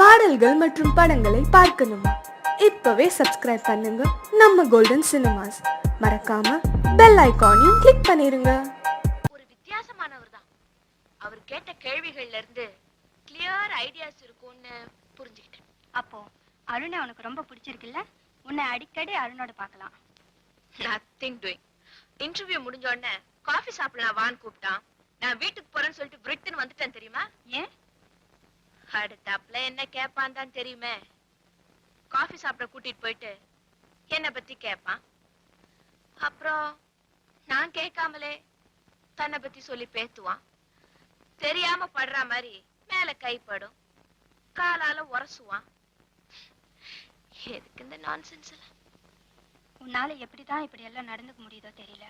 பாடல்கள் மற்றும் படங்களை பார்க்கணுமா. இப்பவே சப்ஸ்கிரைப் பண்ணுங்க. நம்ம கோல்டன் சினிமாஸ் மறக்காம பெல் ஐகானையும் கிளிக் பண்ணிருங்க. ஒரு வித்தியாசமானவர் தான் அவர் கேட்ட கேள்விகள்ல இருந்து கிளியர் ஐடியாஸ் இருக்கும்னு புரிஞ்சுக்கிட்டேன். அப்போ அருணை உனக்கு ரொம்ப பிடிச்சிருக்குல்ல? உன்னை அடிக்கடி அருணோட பார்க்கலாம். நத்திங் டூயிங் இன்டர்வியூ முடிஞ்ச உடனே காஃபி சாப்பிடலாம் வான்னு கூப்பிட்டான். நான் வீட்டுக்கு போறேன்னு சொல்லிட்டு பிரிட்டன் வந்துட்டேன் தெரியுமா? ஏன்? அடுத்தாப்புல என்ன கேட்பான் தான் தெரியுமே. காஃபி சாப்பிட கூட்டிட்டு போயிட்டு என்ன பத்தி கேட்பான் அப்புறம் நான் கேட்காமலே தன்னை பத்தி சொல்லி பேத்துவான். தெரியாம படுற மாதிரி மேல கைப்படும் காலால உரசுவான். எதுக்கு இந்த நான்சென்ஸ் எல்லாம்? உன்னால எப்படிதான் இப்படி எல்லாம் நடந்துக்க முடியுதோ தெரியல.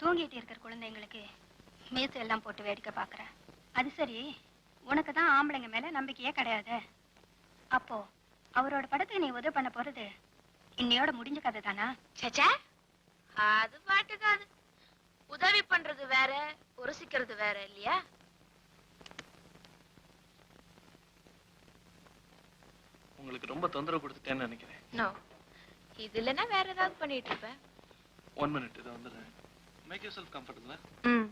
தூங்கிட்டு இருக்கிற குழந்தைங்களுக்கு மீசை எல்லாம் போட்டு வேடிக்கை பாக்குறேன். அது சரி. உனக்கு தான் ஆம்பளைங்க மேல நம்பிக்கையே கிடையாது. அப்போ அவரோட படத்துக்கு நீ உதவி பண்ண போறது இன்னையோட முடிஞ்ச கதை தானா? சேச்சே அது பாட்டுக்கு அது. உதவி பண்றது வேற உரசிக்கிறது வேற இல்லையா? உங்களுக்கு ரொம்ப தொந்தரவு கொடுத்துட்டேன்னு நினைக்கிறேன். நோ இது இல்லைன்னா வேற ஏதாவது பண்ணிட்டு இருப்பேன். ஒன் மினிட் இது வந்துடுறேன். மேக் யூர் செல்ஃப் கம்ஃபர்டபுளா ம்.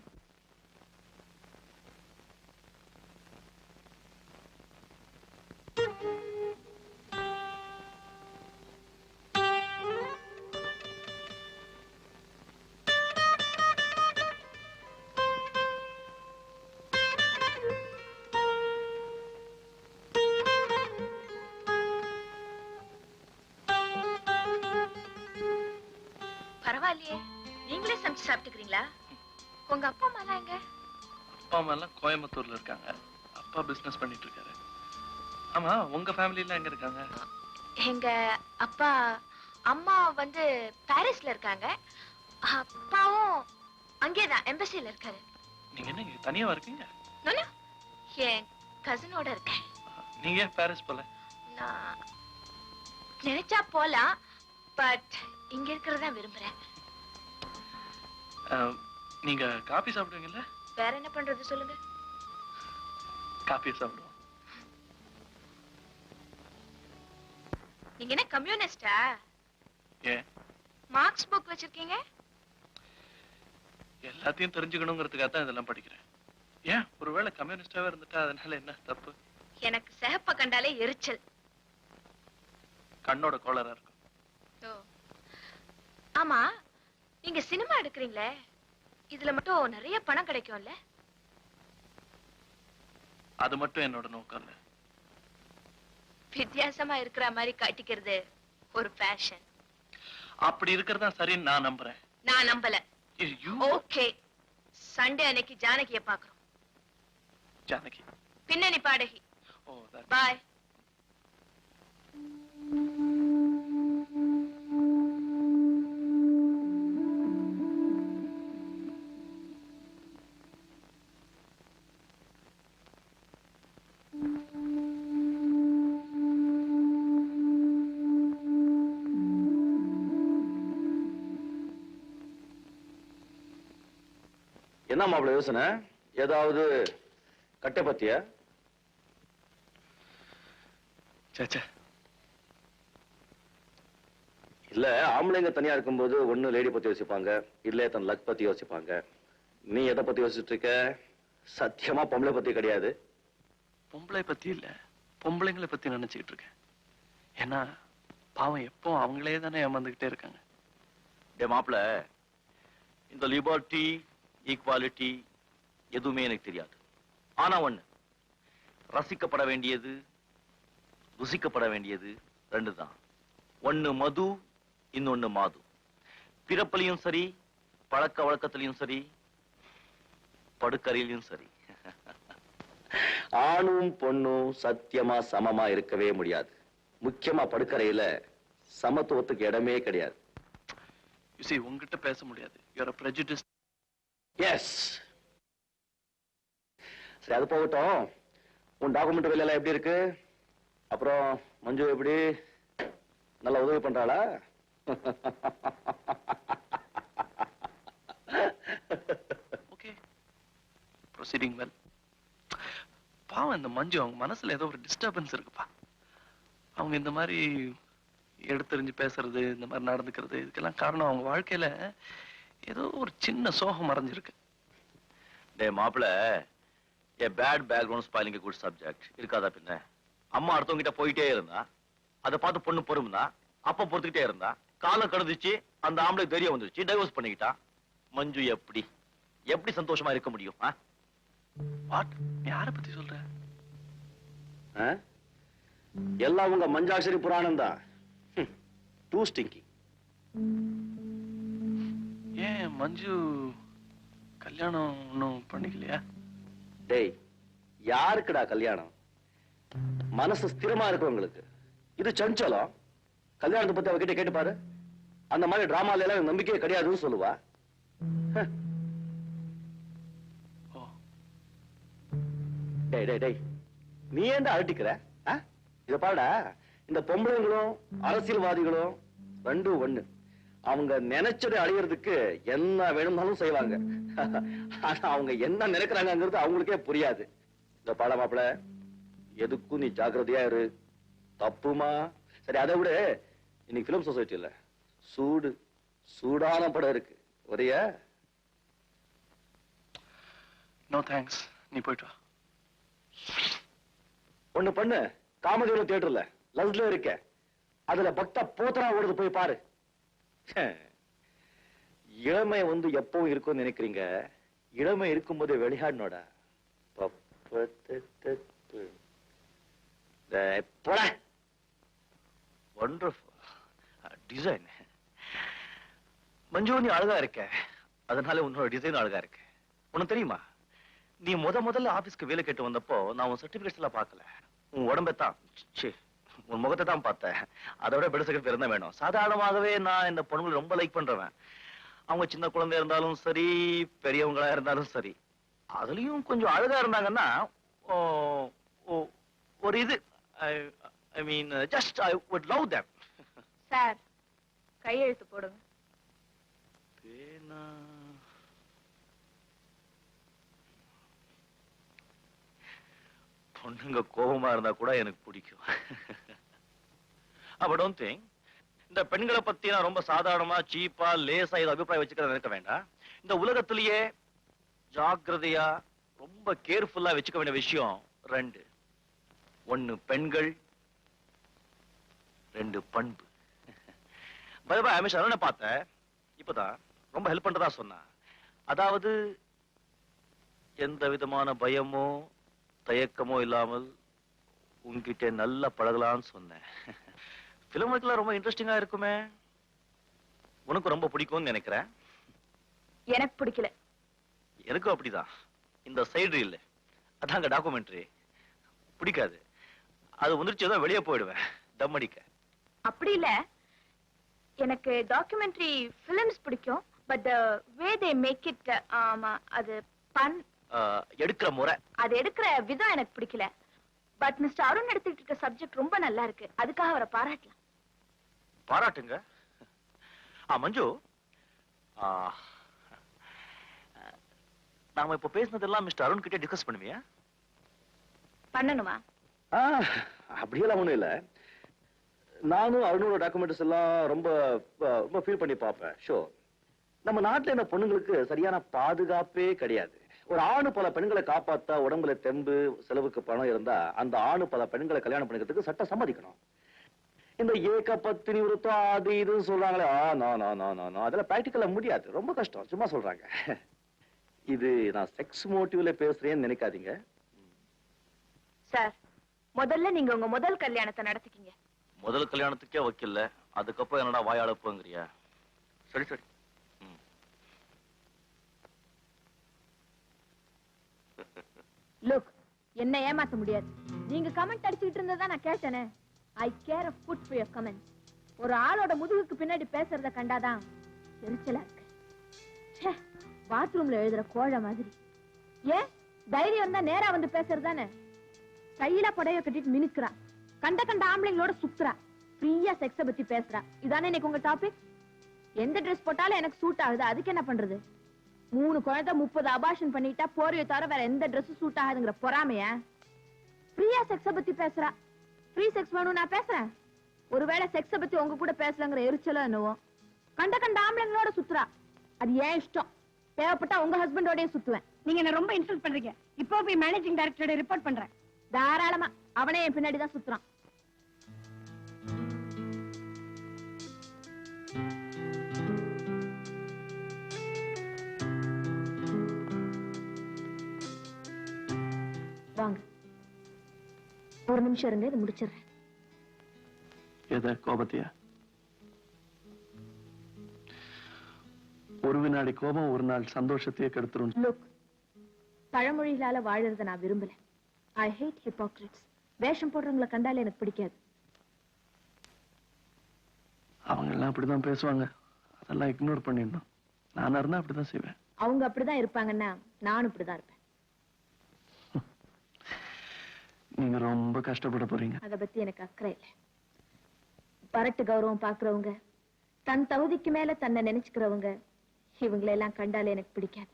பரவாயில்லையே. நீங்களே சமைச்சு சாப்பிட்டுக்கிறீங்களா? உங்க அப்பா அம்மா எங்க? அப்பா அம்மா எல்லாம் கோயம்புத்தூர்ல இருக்காங்க. அப்பா பிசினஸ் பண்ணிட்டு இருக்காரு. ஆமா உங்க ஃபேமிலி எல்லாம் எங்க இருக்காங்க? எங்க அப்பா அம்மா வந்து பாரிஸ்ல இருக்காங்க. அப்பாவும் அங்கேதான் எம்பசில இருக்காரு. நீங்க என்ன தனியாவா இருக்கீங்க. என் கசினோட இருக்கேன். நீங்க பாரிஸ் போல? நான் நினைச்சா போலாம் பட் இங்க இருக்கிறதா விரும்புறேன். நீங்க காபி சாப்பிடுவீங்கல்ல? வேற என்ன பண்றது சொல்லுங்க. காபி சாப்பிடுவோம். நீங்க என்ன கம்யூனிஸ்டா? ஏன்? மார்க்ஸ் புக் வச்சிருக்கீங்க? எல்லாத்தையும் தெரிஞ்சுக்கணுங்கிறதுக்காக தான் இதெல்லாம் படிக்கிறேன். ஏன்? ஒருவேளை கம்யூனிஸ்டாவே இருந்துட்டா அதனால என்ன தப்பு? எனக்கு சிகப்ப கண்டாலே எரிச்சல். கண்ணோட கோளரா இருக்கும். ஆமா நீங்க சினிமா எடுக்கிறீங்களே? இதுல மட்டும் நிறைய பணம் கிடைக்கும்ல? அது மட்டும் என்னோட நோக்கம் இல்ல. வித்தியாசமா இருக்கிற மாதிரி காட்டிக்கிறது ஒரு ஃபேஷன் அப்படி இருக்கிறதா சரின்னு நான் நம்புறேன். நான் நம்பல. ஓகே சண்டே அன்னைக்கு ஜானகிய பாக்குறோம் ஜானகி. பின்னணி பாடகி. ஓ பாய் என்ன மாப்பிள்ள யோசனை? ஏதாவது கட்டை பத்தியா? ச்சே, ச்சே. இல்ல ஆம்பளைங்க தனியா இருக்கும்போது ஒண்ணு லேடி பத்தி யோசிப்பாங்க இல்ல தன் லக் பத்தி யோசிப்பாங்க. நீ எதை பத்தி யோசிச்சுட்டு இருக்க? சத்தியமா பொம்பளை பத்தி கிடையாது. பொம்பளை பத்தி இல்ல பொம்பளைங்களை பத்தி நினைச்சுக்கிட்டு இருக்கேன். ஏன்னா பாவம் எப்போ அவங்களே தானே ஏமாந்துகிட்டே இருக்காங்க. டே மாப்பிள்ள இந்த லிபர்ட்டி ஈக்வாலிட்டி எதுவுமே எனக்கு தெரியாது. ஆனா ஒண்ணு ரசிக்கப்பட வேண்டியது ருசிக்கப்பட வேண்டியது ரெண்டு தான் ஒண்ணு மது இன்னொன்னு மாது. பிறப்புலையும் சரி பழக்க வழக்கத்திலையும் சரி படுக்கறையிலையும் சரி. ஆணும் பொண்ணும் சத்தியமா சமமா இருக்கவே முடியாது. முக்கியமா படுக்கறையில சமத்துவத்துக்கு இடமே கிடையாது. உங்ககிட்ட பேச முடியாது. எஸ் சரி அது போகட்டும். உன் டாக்குமெண்ட் வெளியெல்லாம் எப்படி இருக்கு? அப்புறம் மஞ்சு எப்படி? நல்லா உதவி பண்றாளா? ஓகே ப்ரொசீடிங் வெல் பாவம் இந்த மஞ்சு அவங்க மனசுல ஏதோ ஒரு டிஸ்டர்பன்ஸ் இருக்குப்பா. அவங்க இந்த மாதிரி எடுத்தறிஞ்சு பேசுறது இந்த மாதிரி நடந்துக்கிறது இதுக்கெல்லாம் காரணம் அவங்க வாழ்க்கையில ஏதோ ஒரு சின்ன சோகம் மறைஞ்சிருக்கு. டே மாப்பிள a bad background spoiling good subject இருக்காதா பின்ன? அம்மா அடுத்தவங்க கிட்ட போயிட்டே இருந்தா அதை பார்த்து பொண்ணு பொறுமுனா அப்ப பொறுத்துக்கிட்டே இருந்தா காலம் கடந்துச்சு அந்த ஆம்பளை தெரிய வந்துருச்சு டைவர்ஸ் பண்ணிக்கிட்டா. மஞ்சு எப்படி? எப்படி சந்தோஷமா இருக்க முடியும்? வாட் யாரை பத்தி சொல்ற? எல்லாம் உங்க மஞ்சாட்சரி புராணம் தான் டூ ஸ்டிங்கி ஏன் மஞ்சு கல்யாணம் இன்னும் பண்ணிக்கலையா? டேய் யாருக்குடா கல்யாணம்? மனசு ஸ்திரமா இருக்கவங்களுக்கு இது சஞ்சலம். கல்யாணத்தை பத்தி அவகிட்ட கேட்டு பாரு. அந்த மாதிரி டிராமால எல்லாம் நம்பிக்கையே கிடையாதுன்னு சொல்லுவா. ஹ. ஓ. டேய் டேய் டேய். நீ ஏன்டா அழட்டிக்கிற? இத பாருடா. இந்த பொம்பளைங்களும் அரசியல்வாதிகளும் ரெண்டும் ஒண்ணு. அவங்க நினைச்சதை அடையிறதுக்கு என்ன வேணும்னாலும் செய்வாங்க. ஆனா அவங்க என்ன நினைக்கிறாங்கங்கிறது அவங்களுக்கே புரியாது. இந்த பாட மாப்பிள எதுக்கும் நீ ஜாக்கிரதையா இரு. தப்புமா? சரி அதை விட. இன்னைக்கு பிலிம் சொசைட்டில சூடு சூடான படம் இருக்கு. ஒரையா நோ தேங்க்ஸ் நீ போயிட்டு வா. ஒண்ணு பண்ணு. காமதேவ தியேட்டர்ல லவ்ல இருக்க. அதுல பக்த போத்தரா ஓடுது போய் பாரு. இளமை வந்து எப்பவும் இருக்கும்னு நினைக்கிறீங்க? இளமை இருக்கும்போது விளையாடனோடா. போட. டிசைன் மஞ்சு நீ அழகா இருக்க. அதனால உன்னோட டிசைன் அழகா இருக்கு. உனக்கு தெரியுமா? நீ முத முதல்ல ஆபீஸ்க்கு வேலை கேட்டு வந்தப்போ நான் உன் சர்டிபிகேட்ஸ் எல்லாம் பார்க்கல. உன் உடம்பை தான். உன் முகத்தை தான் பார்த்தேன். அதோட பெருசுக்கு பேர் தான் வேணும். சாதாரணமாகவே நான் இந்த பொண்ணுங்களை ரொம்ப லைக் பண்றவன். அவங்க சின்ன குழந்தையா இருந்தாலும் சரி பெரியவங்களா இருந்தாலும் சரி அதுலயும் கொஞ்சம் அழகா இருந்தாங்கன்னா ஒரு இது. I mean just I would love them sir கையெழுத்து போடுங்க. பேனா. பொண்ணுங்க கோபமா இருந்தா கூட எனக்கு பிடிக்கும். அப்ப டோன்ட் திங்க் இந்த பெண்களை பத்தி நான் ரொம்ப சாதாரணமா சீப்பா லேசா இது அபிப்பிராயம் வச்சுக்கிறத நினைக்க வேண்டாம் இந்த உலகத்திலேயே ஜாக்கிரதையா ரொம்ப கேர்ஃபுல்லா வச்சுக்க வேண்டிய விஷயம் ரெண்டு. ஒன்னு பெண்கள் ரெண்டு பண்பு. பயபா அமிஷ் அருணை பார்த்தேன் இப்பதான் ரொம்ப ஹெல்ப் பண்றதா சொன்னா. அதாவது எந்த விதமான பயமோ தயக்கமோ இல்லாமல் உன்கிட்ட நல்லா பழகலாம்னு சொன்னேன். பிலிம் ஒர்க்லாம் ரொம்ப இன்ட்ரெஸ்டிங்கா இருக்குமே. உனக்கு ரொம்ப பிடிக்கும்னு நினைக்கிறேன். எனக்கு பிடிக்கல. எனக்கும் அப்படிதான். இந்த சைடு இல்ல அதாங்க டாக்குமெண்ட்ரி பிடிக்காது. அது வந்துருச்சு ஏதோ வெளியே போயிடுவேன். தம் அடிக்க. அப்படி இல்ல. எனக்கு டாக்குமெண்ட்ரி ஃபிலிம்ஸ் பிடிக்கும். But way they make it ஆமா அது பன் எடுக்கிற முறை. அது எடுக்கிற விதம் எனக்கு பிடிக்கல. பட் மிஸ்டர் அருண் எடுத்துக்கிட்டு இருக்க சப்ஜெக்ட் ரொம்ப நல்லா இருக்கு. அதுக்காக அவரை பாராட்டலாம். பாராட்டுங்க. ஆ மஞ்சு. ஆ, நாம இப்ப பேசினதெல்லாம் மிஸ்டர் அருண் கிட்ட டிஸ்கஸ் பண்ணுவியா? பண்ணணுமா? அப்படியெல்லாம் ஒண்ணும் இல்ல. நானும் அருணோட டாக்குமெண்ட்ஸ் எல்லாம் ரொம்ப ரொம்ப ஃபீல் பண்ணி பார்ப்பேன். ஷோ நம்ம நாட்டுல இந்த பொண்ணுங்களுக்கு சரியான பாதுகாப்பே கிடையாது. ஒரு ஆணு பல பெண்களை காப்பாத்தா உடம்புல தெம்பு செலவுக்கு பணம் இருந்தா அந்த ஆணு பல பெண்களை கல்யாணம் பண்ணிக்கிறதுக்கு சட்டம் சம்மதிக்கணும். இந்த ஏக பத்தினி விருத்தம் அது இதுன்னு சொல்றாங்களே அதெல்லாம் பிராக்டிக்கலா முடியாது. ரொம்ப கஷ்டம். சும்மா சொல்றாங்க. இது நான் செக்ஸ் மோட்டிவ்ல பேசுறேன்னு நினைக்காதீங்க. சார் முதல்ல நீங்க உங்க முதல் கல்யாணத்தை நடத்திக்கிங்க. முதல் கல்யாணத்துக்கே வைக்கல அதுக்கப்புறம் என்னடா வாயாளப்புங்கிறியா சரி சரி. லுக் என்ன ஏமாத்த முடியாது. நீங்க கமெண்ட் அடிச்சுக்கிட்டு இருந்ததா நான் கேட்டேனே. I care a food for your comment ஒரு ஆளோட முதுகுக்கு பின்னாடி பேசுறத கண்டாதான் எரிச்சலா இருக்கு. ச்சே பாத்ரூம்ல எழுதுற கோழை மாதிரி. ஏன்? தைரியம் தான் நேரா வந்து பேசுறதானே கையில புடைய கட்டிட்டு மினுக்குறா. கண்ட கண்ட ஆம்பளைங்களோட சுத்துறா. ஃப்ரீயா செக்ஸ பத்தி பேசுறா. இதானே இன்னைக்கு உங்க டாபிக் எந்த ட்ரெஸ் போட்டாலும் எனக்கு சூட் ஆகுது. அதுக்கு என்ன பண்றது? மூணு குழந்தை முப்பது அபாஷன் பண்ணிட்டா போர்வையை தவிர வேற எந்த Dress சூட் ஆகாதுங்கிற பொறாமைய? ஃப்ரீயா செக்ஸ பத்தி பேசுறா. ஃப்ரீ செக்ஸ் வேணும் நான் பேசுறேன். ஒருவேளை செக்ஸ பத்தி உங்க கூட பேசலங்கிற எரிச்சலோ என்னவோ. கண்ட கண்ட ஆம்பளைங்களோட சுத்துறா. அது ஏன் இஷ்டம்? தேவைப்பட்டா உங்க ஹஸ்பண்டோடய சுத்துவேன். நீங்க என்ன ரொம்ப இன்சல்ட் பண்றீங்க. இப்போ போய் மேனேஜிங் டைரக்டரோட ரிப்போர்ட் பண்றேன். தாராளமா. அவனே என் பின்னாடி தான் சுத்துறான். ஒரு நிமிஷம் இருங்க இது முடிச்சிடுறேன். எதை கோபத்தையா? ஒரு வினாடி கோபம் ஒரு நாள் சந்தோஷத்தையே கெடுத்துரும். லுக் பழமொழிகளால வாழறத நான் விரும்பல. ஐ ஹேட் ஹிப்போக்ரிட்ஸ் வேஷம் போடுறவங்களை கண்டாலே எனக்கு பிடிக்காது. அவங்க எல்லாம் அப்படிதான் பேசுவாங்க. அதெல்லாம் இக்னோர் பண்ணிடணும். நானா இருந்தா அப்படிதான் செய்வேன். அவங்க அப்படிதான் இருப்பாங்கன்னா நானும் இப்படிதான் இருப்பேன். நீங்க ரொம்ப கஷ்டப்பட போறீங்க. அத பத்தி எனக்கு அக்கறை இல்லை. பரட்டு கௌரவம் பாக்குறவங்க தன் தகுதிக்கு மேல தன்னை நினைச்சுக்கிறவங்க இவங்களை எல்லாம் கண்டாலே எனக்கு பிடிக்காது.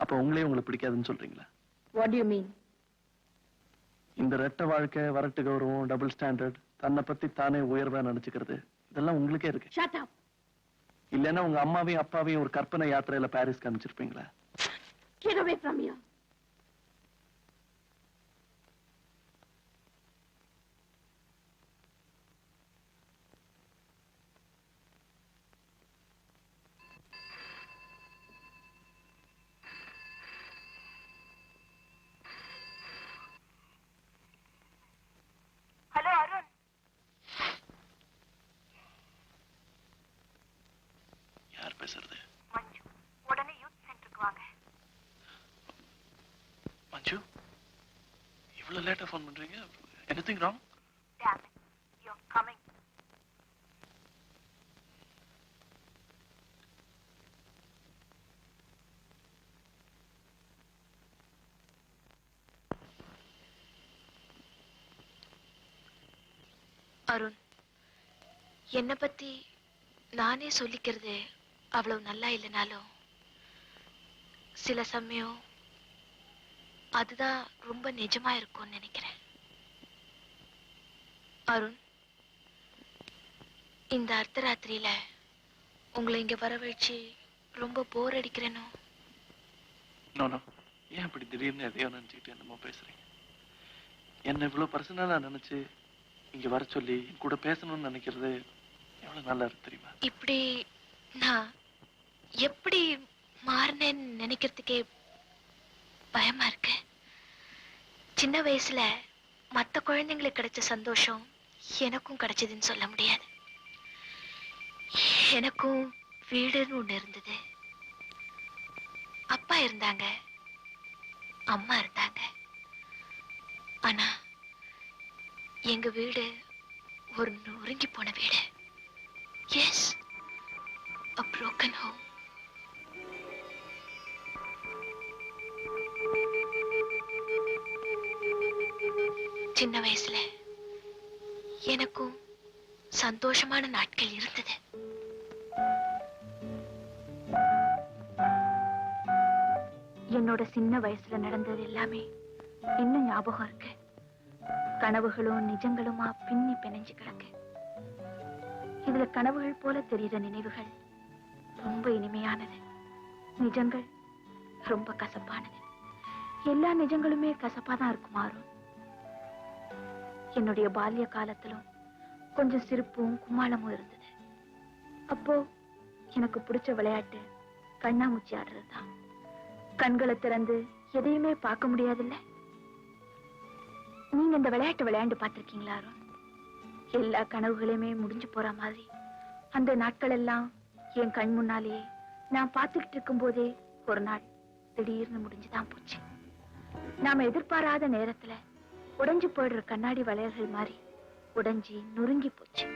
அப்ப உங்களே உங்களுக்கு பிடிக்காதுன்னு சொல்றீங்களா? வாட் யூ மீன் இந்த ரெட்டை வாழ்க்கை வரட்டு கௌரவம் டபுள் ஸ்டாண்டர்ட் தன்னை பத்தி தானே உயர்வா நினைச்சுக்கிறது இதெல்லாம் உங்களுக்கே இருக்கு. இல்லைன்னா உங்க அம்மாவையும் அப்பாவையும் ஒரு கற்பனை யாத்திரையில பாரிஸ் காமிச்சிருப்பீங்களா? பேசுறது? மஞ்சு உடனே யூத் சென்டருக்கு வாங்க. மஞ்சு இவ்வளவு லேட்டா ஃபோன் பண்றீங்க? Anything wrong damn you coming Arun என்னை பத்தி நானே சொல்லிக்கிறது அவ்வளவு நல்லா இல்லைனாலும் சில சமயம் அதுதான் ரொம்ப நிஜமா இருக்கும்னு நினைக்கிறேன். அருண் இந்த அர்த்தராத்திரியில உங்களை இங்க வரவழைச்சு ரொம்ப போர் அடிக்கிறேனோ? நோ நோ ஏன் இப்படி திடீர்னு எதையோ நினைச்சுக்கிட்டு என்னமோ பேசுறீங்க? என்ன இவ்வளவு பர்சனலா நினைச்சு இங்க வர சொல்லி கூட பேசணும்னு நினைக்கிறது எவ்வளவு நல்லா இருக்கு தெரியுமா? இப்படி நான் எப்படி மாறினேன்னு நினைக்கிறதுக்கே பயமா இருக்கு. சின்ன வயசுல மற்ற குழந்தைங்களுக்கு கிடைச்ச சந்தோஷம் எனக்கும் கிடைச்சதுன்னு சொல்ல முடியாது. எனக்கும் வீடுன்னு ஒண்ணு இருந்தது. அப்பா இருந்தாங்க அம்மா இருந்தாங்க. ஆனா எங்க வீடு ஒரு நொறுங்கி போன வீடு. Yes a broken home. சின்ன வயசுல எனக்கும் சந்தோஷமான நாட்கள் இருந்தது. என்னோட சின்ன வயசுல நடந்தது எல்லாமே இன்னும் ஞாபகம் இருக்கு. கனவுகளும் நிஜங்களுமா பின்னி பிணைஞ்சு கிடக்கு. இதுல கனவுகள் போல தெரியுற நினைவுகள் ரொம்ப இனிமையானது. நிஜங்கள் ரொம்ப கசப்பானது. எல்லா நிஜங்களுமே கசப்பா தான் என்னுடைய பால்ய காலத்திலும் கொஞ்சம் சிரிப்பும் கும்மாளமும் இருந்தது. அப்போ எனக்கு பிடிச்ச விளையாட்டு கண்ணாமூச்சி ஆடுறது தான். கண்களை திறந்து எதையுமே பார்க்க முடியாதுல்ல? நீங்க இந்த விளையாட்டு விளையாண்டு பார்த்திருக்கீங்களா அருண்? எல்லா கனவுகளையுமே முடிஞ்சு போற மாதிரி அந்த நாட்கள் எல்லாம் என் கண் முன்னாலேயே நான் பார்த்துக்கிட்டு இருக்கும் போதே ஒரு நாள் திடீர்னு முடிஞ்சுதான் போச்சு. நாம எதிர்பாராத நேரத்துல உடைஞ்சு போயிடுற கண்ணாடி வளையல்கள் மாதிரி உடைஞ்சி நொறுங்கி போச்சு.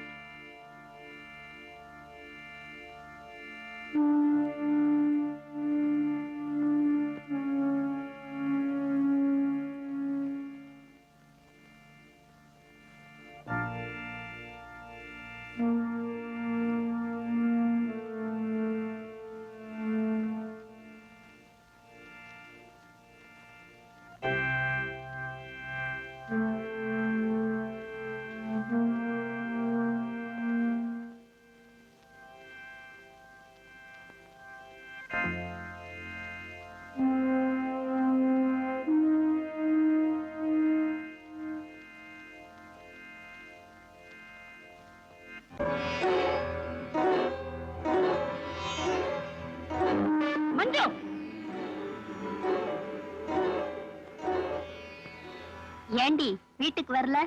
ஏண்டி வீட்டுக்கு வரல?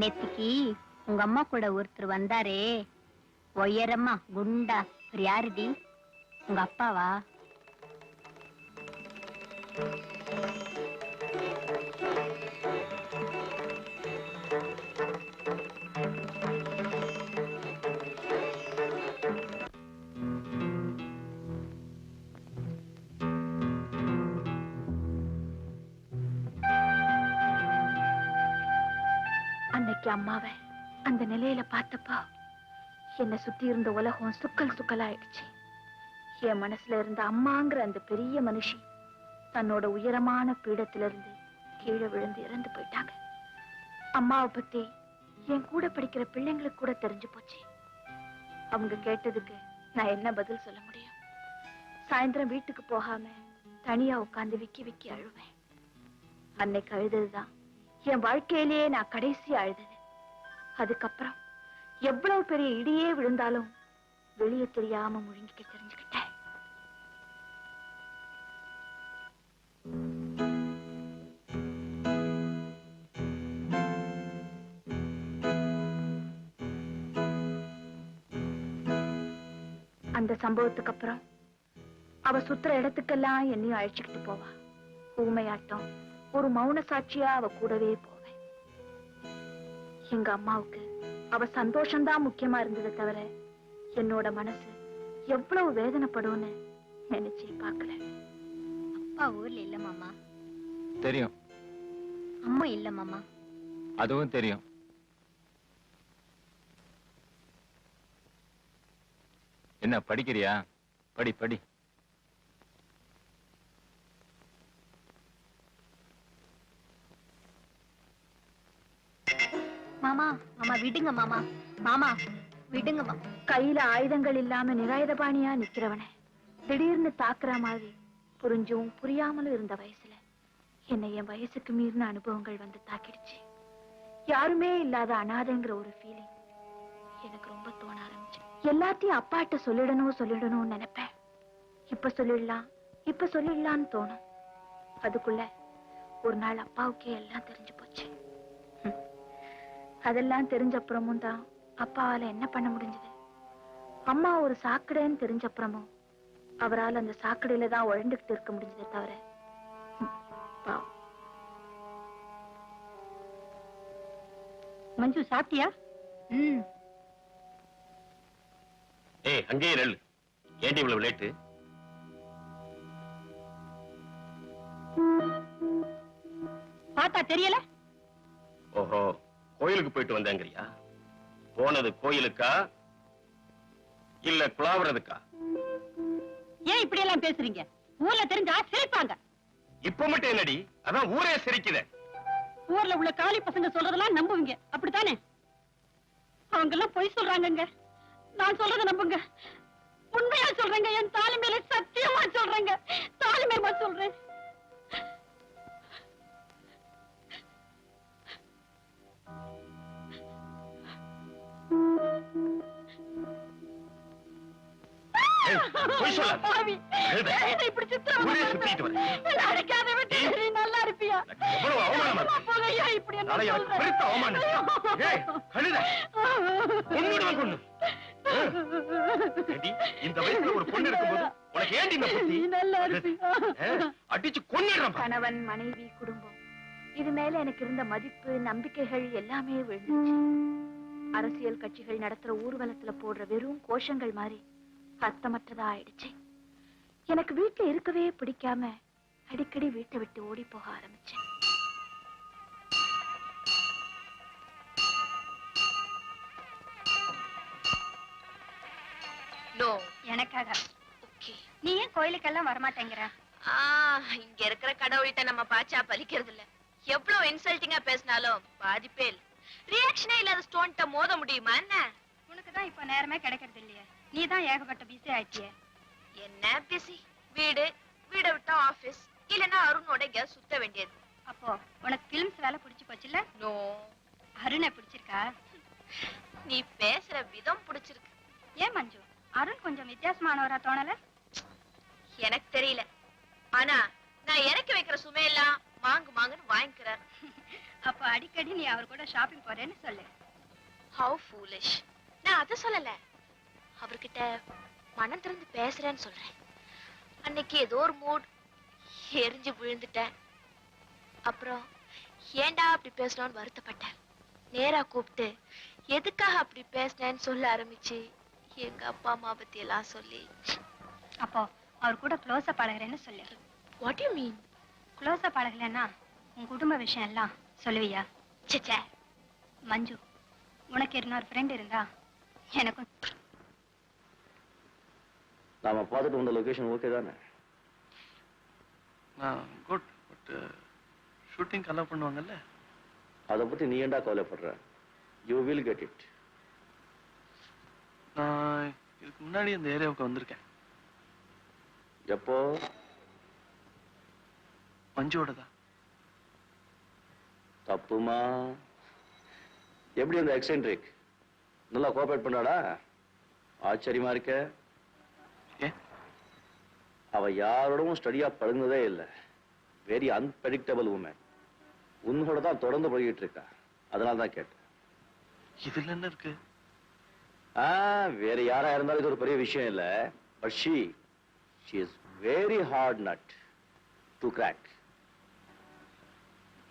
நெத்திக்கு உங்க அம்மா கூட ஒருத்தர் வந்தாரே. உயரமா குண்டா யாருடி? உங்க அப்பாவா? அம்மாவை அந்த நிலையில பார்த்தப்போ என்னை சுத்தி இருந்த உலகம் சுக்கல் சுக்கலாயிடுச்சு. என் மனசுல இருந்த அம்மாங்கிற அந்த பெரிய மனுஷி தன்னோட உயரமான பீடத்திலிருந்து கீழே விழுந்து இறந்து போயிட்டாங்க. அம்மாவை பத்தி என் கூட படிக்கிற பிள்ளைங்களுக்கு கூட தெரிஞ்சு போச்சு. அவங்க கேட்டதுக்கு நான் என்ன பதில் சொல்ல முடியும்? சாயந்தரம் வீட்டுக்கு போகாம தனியா உட்கார்ந்து விக்கி விக்கி அழுவேன். அன்னைக்கு அழுததுதான் என் வாழ்க்கையிலேயே நான் கடைசி அழுதது. அதுக்கப்புறம் எவ்வளவு பெரிய இடியே விழுந்தாலும் வெளியே தெரியாம முழுங்கிக்க தெரிஞ்சுக்கிட்டேன் அந்த சம்பவத்துக்கு அப்புறம் அவ சுத்துற இடத்துக்கெல்லாம் என்னையும் அழைச்சுக்கிட்டு போவா. ஊமையாட்டம் ஒரு மௌன சாட்சியா அவ கூடவே போ. எங்க அம்மாவுக்கு. அவ சந்தோஷம்தான் முக்கியமா இருந்ததை தவிர என்னோட மனசு எவ்வளவு வேதனைப்படும்னு நினைச்சே பார்க்கல. அப்பா ஊர்ல இல்ல மாமா. தெரியும். அம்மா இல்ல மாமா. அதுவும் தெரியும். என்ன படிக்கிறியா? படி படி. மாமா மாமா விடுங்க மாமா. மாமா விடுங்க மாமா. கையில ஆயுதங்கள் இல்லாம நிராயுதபாணியா நிக்கிறவன திடீர்னு தாக்குற மாதிரி புரிஞ்சும் புரியாமலும் இருந்த வயசுல என்னை என் வயசுக்கு மீறின அனுபவங்கள் வந்து தாக்கிடுச்சு. யாருமே இல்லாத அனாதைங்கிற ஒரு ஃபீலிங் எனக்கு ரொம்ப தோண ஆரம்பிச்சு. எல்லாத்தையும் அப்பாட்ட சொல்லிடணும் சொல்லிடணும்னு நினைப்பேன். இப்ப சொல்லிடலாம் இப்ப சொல்லிடலாம்னு தோணும். அதுக்குள்ள ஒரு நாள் அப்பாவுக்கே எல்லாம் தெரிஞ்சு அதெல்லாம் தெரிஞ்ச அப்புறமும் தான் அப்பாவால என்ன பண்ண முடிஞ்சது? அம்மா ஒரு சாக்கடைன்னு தெரிஞ்ச அப்புறமும் அவரால் அந்த சாக்கடையில தான் உழண்டுகிட்டு இருக்க முடிஞ்சதே தவிர. மஞ்சு சாப்பிட்டியா? ம். ஏய் அங்கேயே நெல் ஏண்டி இவ்வளவு லேட்டு பார்த்தா தெரியல? ஓஹோ. கோயிலுக்கு போயிட்டு வந்தேங்கறியா போனது கோயிலுக்கா? இல்ல குழாவுறதுக்கா? ஏன் இப்படி எல்லாம் பேசுறீங்க? ஊர்ல தெரிஞ்சா சிரிப்பாங்க. இப்ப மட்டும் என்னடி? அதான் ஊரே சிரிக்குதே. ஊர்ல உள்ள காளி பசங்க சொல்றதெல்லாம் நம்புவீங்க. அப்படித்தானே? அவங்க எல்லாம் பொய் சொல்றாங்கங்க. நான் சொல்றத நம்புங்க. உண்மையா சொல்றேங்க. என் தாலி மேல சத்தியமா சொல்றேங்க. தாலி சொல்றேன். பொய் சொல்லாத. பாவி. அழுத. என்னை இப்படி சித்திரவதை ஊரே பண்ற. சுத்திட்டு வர. என்னை அடிக்காத விட்டு ஏய். நீ நல்லா இருப்பியா எனக்கு எவ்வளவு அவமானமா இருக்கு. போங்க, ஏன் இப்படி என்ன நாளை எனக்கு சொல்ற? பெருத்த அவமானம். ஏய், கழுத. கொன்னுடுவேன் கொன்னு. ஏண்டி, இந்த வயசுல ஒரு பொண்ணு இருக்கும்போது உனக்கு ஏண்டி இந்த புத்தி நீ நல்லா இருப்பியா? ஏ, அடிச்சு கொன்னிடுறேன் பாரு. கணவன் மனைவி குடும்பம் இது மேல எனக்கு இருந்த மதிப்பு நம்பிக்கைகள் எல்லாமே விழுந்துச்சு அரசியல் கட்சிகள் நடத்துற ஊர்வலத்துல போடுற வெறும் கோஷங்கள் மாதிரி ஆயிடுச்சு எனக்கு வீட்டுல இருக்கவே பிடிக்காம அடிக்கடி வீட்டை விட்டு ஓடி போக ஆரம்பிச்சேன். எனக்காக. ஓகே. நீ ஏன் கோயிலுக்கெல்லாம் வரமாட்டேங்கிற? இங்க இருக்கிற கடவுள்கிட்ட நம்ம பாச்சா பலிக்கிறது இல்ல எவ்வளவு இன்சல்ட்டிங்கா பேசினாலும் பாதிப்பே இல்ல. ரியாக்ஷனே இல்லாத ஸ்டோன்ட்ட மோத முடியுமா என்ன? உனக்கு தான் இப்ப நேரமே கிடைக்கிறது இல்லையே நீ தான் ஏகப்பட்ட பிஸி ஆயிட்டியே. என்ன பிஸி வீடு வீட விட்டா ஆபீஸ் இல்லனா அருணோட எங்கேயாவது சுத்த வேண்டியது. அப்போ உனக்கு பிலிம்ஸ் வேலை பிடிச்சு போச்சுல்ல? நோ. அருணை பிடிச்சிருக்கா? நீ பேசுற விதம் பிடிச்சிருக்கு. ஏன் மஞ்சு? அருண் கொஞ்சம் வித்தியாசமானவரா தோணல? எனக்கு தெரியல. ஆனா நான் இறக்கி வைக்கிற சுமையெல்லாம் மாங்கு மாங்குன்னு வாங்கிக்கிறார். அப்போ அடிக்கடி நீ அவர் கூட ஷாப்பிங் போறேன்னு சொல்லு. ஹவு ஃபூலிஷ் நான் அதை சொல்லல. அவர்கிட்ட மனம் திறந்து பேசுறேன்னு சொல்றேன். அன்னைக்கு ஏதோ ஒரு மூட் எரிஞ்சு விழுந்துட்டேன். அப்புறம் ஏன்டா அப்படி பேசணும்னு வருத்தப்பட்டேன். நேரா கூப்பிட்டு எதுக்காக அப்படி பேசினேன்னு சொல்ல ஆரம்பிச்சு எங்க அப்பா அம்மா பத்தி எல்லாம் சொல்லி. அப்போ அவர் கூட க்ளோஸா பழகுறேன்னு சொல்லு. வாட் யூ மீன் க்ளோஸா பழகலைன்னா உன் குடும்ப விஷயம் எல்லாம் சொல்லுவியா? சே மஞ்சு உனக்கு இன்னொரு ஃப்ரெண்ட் இருந்தா எனக்கும் நாம பார்த்துட்டு வந்த லொகேஷன் ஓகே தானே? குட் பட் ஷூட்டிங் அலோவ் பண்ணுவாங்கல்ல? அதை பத்தி நீ ஏன்டா கவலைப்படுற? யூ வில் கெட் இட் நான் இதுக்கு முன்னாடி இந்த ஏரியாவுக்கு வந்திருக்கேன். எப்போ? மஞ்சோட தான். தப்புமா? எப்படி அந்த எக்ஸென்ட்ரிக் நல்லா கோஆபரேட் பண்ணாடா? ஆச்சரியமா இருக்க. ஏன் அவ யாரோடவும் ஸ்டடியா பழகுனதே இல்லை. வெரி அன்பிரடிக்டபிள் உமன் உன்னோட தான் தொடர்ந்து பழகிட்டு இருக்கா. அதனால தான் கேட்டேன். இதுல என்ன இருக்கு? ஆ வேற யாரா இருந்தாலும் இது ஒரு பெரிய விஷயம் இல்ல. But she she is very hard nut to crack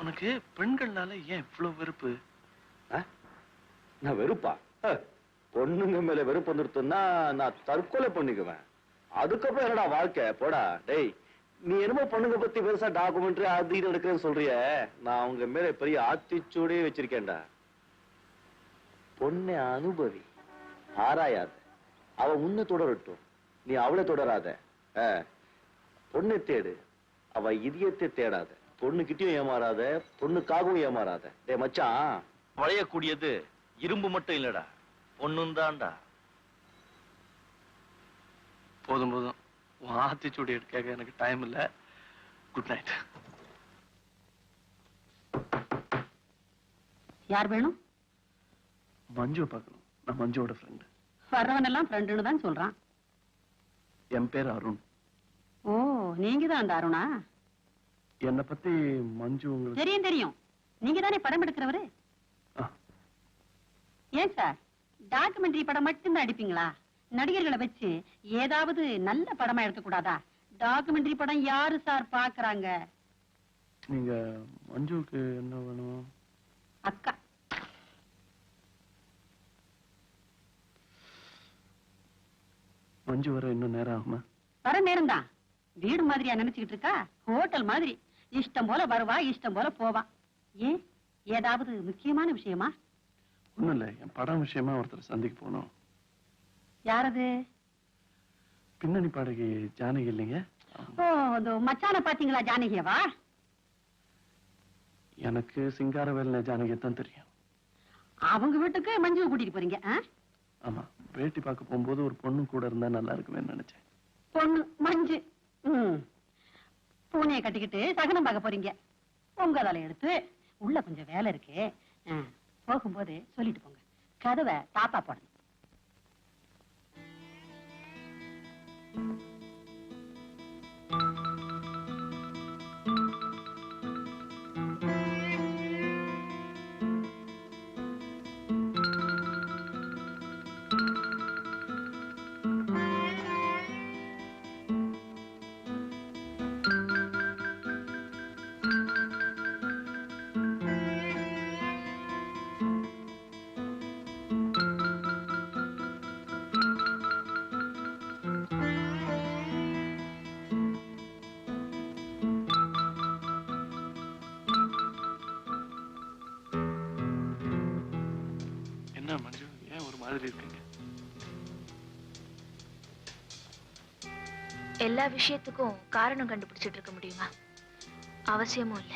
உனக்கு பெண்கள்னால ஏன் இவ்வளவு வெறுப்பு? நான் வெறுப்பா? பொண்ணுங்க மேல வெறுப்பு வந்துருத்துன்னா நான் தற்கொலை பண்ணிக்குவேன். அதுக்கப்புறம் என்னடா வாழ்க்கை? போடா. டேய் நீ என்னமோ பொண்ணுங்க பத்தி பெருசா டாக்குமெண்ட்ரி அது இது எடுக்கிறேன்னு சொல்றிய. நான் அவங்க மேல பெரிய ஆத்திச்சூடே வச்சிருக்கேன்டா. பொண்ணை அனுபவி. ஆராயாத. அவ உன்னை தொடரட்டும். நீ அவளை தொடராத. பொண்ணை தேடு. அவ இதயத்தை தேடாத. பொண்ணுகிட்டயும் ஏமாறாத. பொண்ணுக்காகவும் ஏமாறாத. டே மச்சான். வளையக்கூடியது இரும்பு மட்டும் இல்லடா. பொண்ணுந்தான்டா. போதும் போதும். உன் ஆத்திச்சூடி கேட்க எனக்கு டைம் இல்ல. குட் நைட் யார் வேணும்? மஞ்சுவை பார்க்கணும். நான் மஞ்சுவோட ஃப்ரெண்டு வர்றவனெல்லாம் ஃப்ரெண்டுன்னு தான் சொல்றான். என் பேர் அருண். ஓ நீங்க தான் அந்த அருணா? என்னை பத்தி மஞ்சு உங்களுக்கு தெரியும் தெரியும். நீங்க தானே படம் எடுக்கிறவரு. ஏன் சார்? டாக்குமெண்ட்ரி படம் மட்டும்தான் அடிப்பீங்களா நடிகர்களை வச்சு ஏதாவது நல்ல படமா எடுக்க கூடாதா டாக்குமெண்ட்ரி படம் யாரு சார் பாக்குறாங்க? நீங்க மஞ்சுவுக்கு என்ன வேணும்? அக்கா. மஞ்சு வர இன்னும் நேரம் ஆகுமா? வர நேரம் தான் வீடு மாதிரியா நினைச்சுக்கிட்டு இருக்கா? ஹோட்டல் மாதிரி. இஷ்டம் போல வருவா இஷ்டம் போல போவா. ஏன்? ஏதாவது முக்கியமான விஷயமா? ஒண்ணும் இல்ல. என் படம் விஷயமா ஒருத்தர் சந்திக்க போகணும் யாரது? பின்னணி பாடகி ஜானகி இல்லைங்க. ஓ இந்த மச்சான பாத்தீங்களா ஜானகியவா? எனக்கு சிங்காரவேலன ஜானகி தான் தெரியும். அவங்க வீட்டுக்கு மஞ்சு கூட்டிட்டு போறீங்க? ஆமா வேட்டி பார்க்க போகும்போது ஒரு பொண்ணு கூட இருந்தா நல்லா இருக்குமே நினைச்சேன். பொண்ணு மஞ்சு. பூனையை கட்டிக்கிட்டு சகனம் பார்க்க போறீங்க. உங்க தலை எடுத்து உள்ள கொஞ்சம் வேலை இருக்கு. போகும்போது சொல்லிட்டு போங்க. கதவை தாத்தா போடணும். மாதிரி இருக்கீங்க. எல்லா விஷயத்துக்கும் காரணம் கண்டுபிடிச்சிட்டு இருக்க முடியுமா? அவசியமும் இல்ல.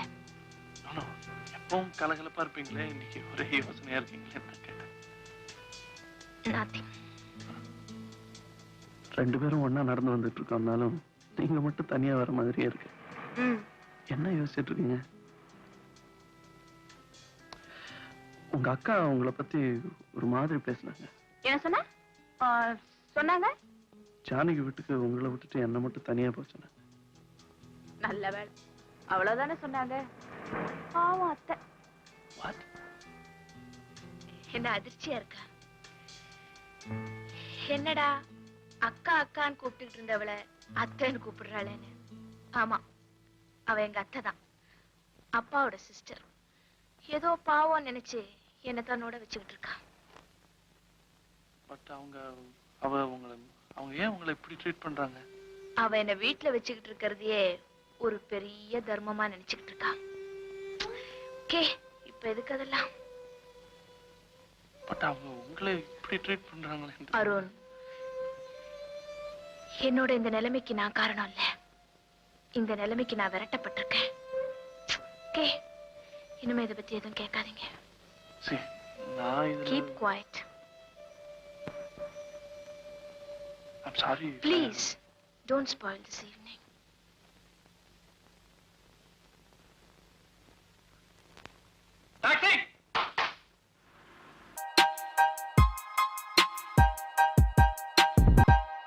எப்பவும் கலகலப்பா இருப்பீங்களே? இன்னைக்கு ஒரே யோசனையா இருக்கீங்களே கேட்டேன். ரெண்டு பேரும் ஒண்ணா நடந்து வந்துட்டு இருக்கோம்னாலும் நீங்க மட்டும் தனியா வர மாதிரியே இருக்கு. ம். என்ன யோசிச்சுட்டு இருக்கீங்க? உங்க அக்கா உங்களை பத்தி ஒரு மாதிரி பேசுனாங்க. என்ன சொன்ன? சொன்னாங்க? ஜானகி வீட்டுக்கு உங்களை விட்டுட்டு என்ன மட்டும் தனியா போச்சுன்னு நல்ல வேலை அவ்வளவுதானே சொன்னாங்க? பாவம் அத்தை? என்ன அதிர்ச்சியா இருக்கா? என்னடா அக்கா அக்கான்னு கூப்பிட்டுட்டு இருந்தவளை அத்தைன்னு கூப்பிடுறாளேன்னு. ஆமா அவ எங்க அத்தை தான் அப்பாவோட சிஸ்டர் ஏதோ பாவம் நினைச்சு என்ன தன்னோட வச்சுக்கிட்டு இருக்கா பட் அவங்க அவ உங்களை அவங்க ஏன் உங்களை இப்படி ட்ரீட் பண்றாங்க? அவ என்ன வீட்டுல வச்சுக்கிட்டு இருக்கிறதையே ஒரு பெரிய தர்மமா நினைச்சுக்கிட்டு இருக்கா ஓகே இப்ப எதுக்கு அதெல்லாம்? பட் அவங்க உங்களை இப்படி ட்ரீட் பண்றாங்களே அருண் என்னோட இந்த நிலைமைக்கு நான் காரணம் இல்ல. இந்த நிலைமைக்கு நான் விரட்டப்பட்டிருக்கேன். ஓகே இனிமே இதை பத்தி எதுவும் கேட்காதீங்க. Keep quiet. I'm sorry. Please, don't spoil this evening.